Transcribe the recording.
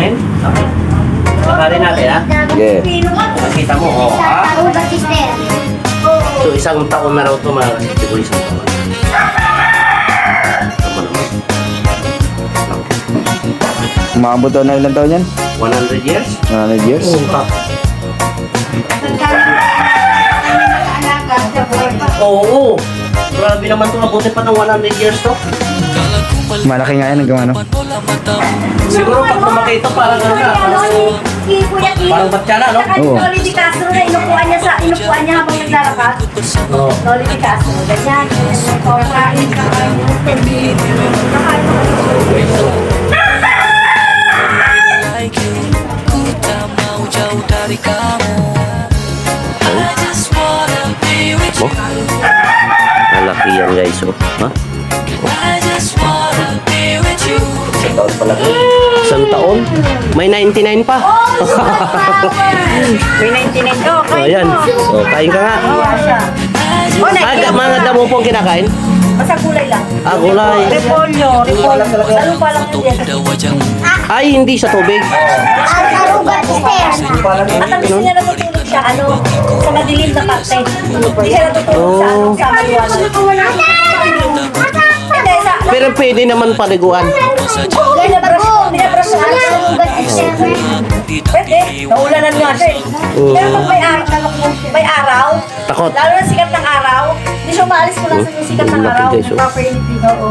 Oh, men. Okay. Sakarin natin ha. Yeah. Nakita mo, oh ha? So isang taon na raw ito mga siguro isang taon. Tama naman. Umabot daw na ilang taon yan? 100 years? 100 years? Oo. Oo. Grabe naman ito. Mabuti pa ng 100 years to. Malaki nga yan hanggang ano. Siguro pag lumaki ito parang ano na. Parang, batya na, no? Oo. Loli Di Castro na inupuan niya sa inupuan niya habang naglalakad. Oo. Loli Di Castro, ganyan. Kakain, kakain. Kakain. Ku tak mau jauh dari kamu I just wanna be with you Malaki yan guys, oh. Ha? I just wanna be with you Isang taon pala. Isang taon? May 99 pa. May 99 ko. Oh, ayan. Oh, kain ka nga. Oh, Ah, da- mga damo po ang kinakain? Basta kulay lang. Ah, gulay. Repolyo, repolyo. Ano pa lang yun? Ay, hindi sa tubig. Aruba sister. At ang gusto niya natutulog siya, ano, sa madilim na parte. Hindi siya natutulog sa, ano, sa maliwanag. Pero pwede naman paliguan. binabrush ko, binabrush ko. Pwede, naulanan nga siya eh. Pero pag may araw, may araw, Takot. lalo na sikat ng araw, hindi siya umaalis mula sa sikat ng araw. guys, oh. Proper anything, oo.